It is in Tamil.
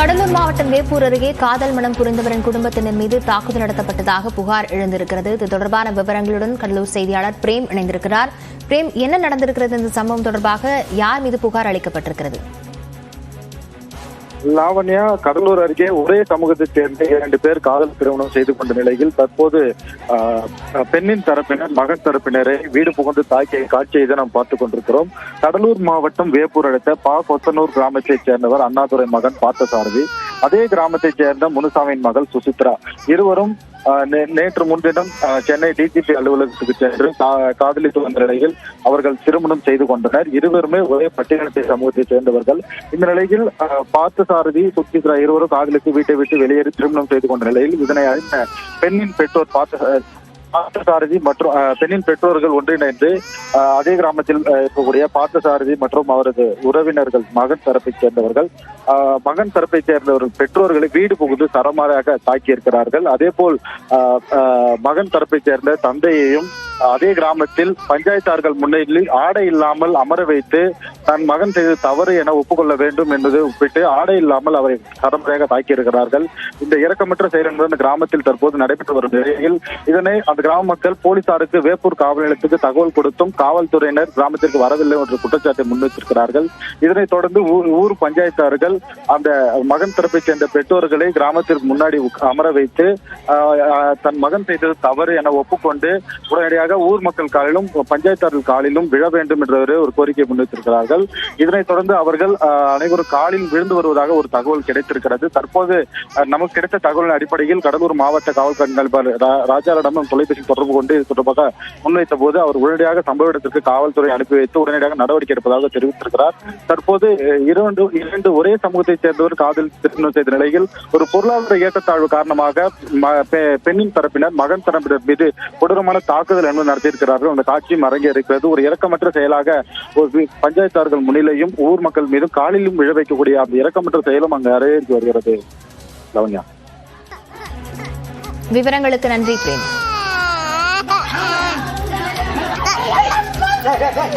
கடலூர் அருகே காதல் மனம் புரிந்தவரின் குடும்பத்தினர் மீது தாக்குதல் நடத்தப்பட்டதாக புகார் எழுந்திருக்கிறது. இது தொடர்பான விவரங்களுடன் கடலூர் செய்தியாளர் பிரேம் இணைந்திருக்கிறார். பிரேம் என்ன நடந்திருக்கிறது இந்த சம்பவம் தொடர்பாக யார் மீது புகார் அளிக்கப்பட்டிருக்கிறது? லாவண்யா கடலூர் அருகே ஒரே சமூகத்தைச் சேர்ந்த இரண்டு பேர் காதல் திருமணம் செய்து கொண்ட நிலையில் தற்போது ஆஹ், பெண்ணின் தரப்பினர் மகன் தரப்பினரை வீடு புகுந்து தாக்கிய காட்சியை இதை நாம் பார்த்துக் கொண்டிருக்கிறோம். கடலூர் மாவட்டம் வேப்பூர் அடுத்த பா கொத்தனூர் கிராமத்தைச் சேர்ந்தவர் அண்ணாதுரை மகன் பார்த்தசாரதி. அதே கிராமத்தைச் சேர்ந்த முனுசாமியின் மகள் சுசித்ரா. இருவரும் நேற்று முன்தினம் சென்னை டிஜிபி அலுவலகத்துக்கு சென்று காதலித்து வந்த நிலையில் அவர்கள் திருமணம் செய்து கொண்டனர். இருவருமே ஒரே பட்டியலத்தை சமூகத்தைச் சேர்ந்தவர்கள். இந்த நிலையில் ஆஹ், பார்த்தசாரதி சுசித்ரா இருவரும் காதலித்து வீட்டை விட்டு வெளியேறி திருமணம் செய்து கொண்ட நிலையில் இதனை அறிந்த பெண்ணின் பெற்றோர் பார்த்த பார்த்தசாரதி மற்றும் பெண்ணின் பெற்றோர்கள் ஒன்றிணைந்து அதே கிராமத்தில் இருக்கக்கூடிய பார்த்தசாரதி மற்றும் அவரது உறவினர்கள் மகன் தரப்பை சேர்ந்தவர்கள் மகன் தரப்பை சேர்ந்தவர்கள் பெற்றோர்களை வீடு புகுந்து சரமாரியாக தாக்கியிருக்கிறார்கள். அதே போல் மகன் தரப்பை சேர்ந்த தந்தையையும் அதே கிராமத்தில் பஞ்சாயத்தார்கள் முன்னிலையில் ஆடை இல்லாமல் அமர வைத்து தன் மகன் செய்த தவறு என ஒப்புக்கொள்ள வேண்டும் என்பது ஒப்பிட்டு ஆடை இல்லாமல் அவரை சரமுறையாக தாக்கியிருக்கிறார்கள். இந்த இரக்கமற்ற செயல் என்பது கிராமத்தில் தற்போது நடைபெற்று வரும் நிலையில் இதனை அந்த கிராம மக்கள் போலீசாருக்கு வேப்பூர் காவல் நிலையத்துக்கு தகவல் கொடுத்தும் காவல்துறையினர் கிராமத்திற்கு வரவில்லை என்ற குற்றச்சாட்டை முன்வைத்திருக்கிறார்கள். இதனைத் தொடர்ந்து ஊர் ஊர் பஞ்சாயத்தார்கள் அந்த மகன் தரப்பைச் சேர்ந்த பெற்றோர்களை கிராமத்திற்கு முன்னாடி அமர வைத்து தன் மகன் செய்தது தவறு என ஒப்புக்கொண்டு உடனடியாக ஊர் மக்கள் காலிலும் பஞ்சாயத்தார்கள் காலிலும் விழ வேண்டும் என்ற ஒரு கோரிக்கை முன்வைத்திருக்கிறார்கள். இதனைத் தொடர்ந்து அவர்கள் அனைவரும் காலில் விழுந்து வருவதாக ஒரு தகவல் கிடைத்திருக்கிறது. தற்போது நமக்கு கிடைத்த தகவலின் அடிப்படையில் கடலூர் மாவட்ட காவல் கண்காணிப்பாளர் ராஜாரிடமும் தொலை தொலைபேசி தொடர்பு கொண்டு இது தொடர்பாக முன்வைத்த போது அவர் உடனடியாக சம்பவ இடத்திற்கு காவல்துறை அனுப்பி வைத்து உடனடியாக நடவடிக்கை எடுப்பதாக தெரிவித்திருக்கிறார். தற்போது இரண்டு இரண்டு ஒரே சமூகத்தை சேர்ந்தவர் காதல் திருமணம் செய்த நிலையில் ஒரு பொருளாதார ஏற்றத்தாழ்வு காரணமாக பெண்ணின் தரப்பினர் மகன் தரப்பினர் மீது கொடூரமான தாக்குதல் என்பது நடத்தியிருக்கிறார்கள். அந்த காட்சியும் அரங்கேறிக்கிறது ஒரு இறக்கமற்ற செயலாக ஒரு பஞ்சாயத்தார்கள் முன்னிலையும் ஊர் மக்கள் மீதும் காலிலும் விழ வைக்கக்கூடிய அந்த இறக்கமற்ற செயலும் அங்கு அரங்கேறி வருகிறது. லவன்யா விவரங்களுக்கு நன்றி பிரேம். Ah!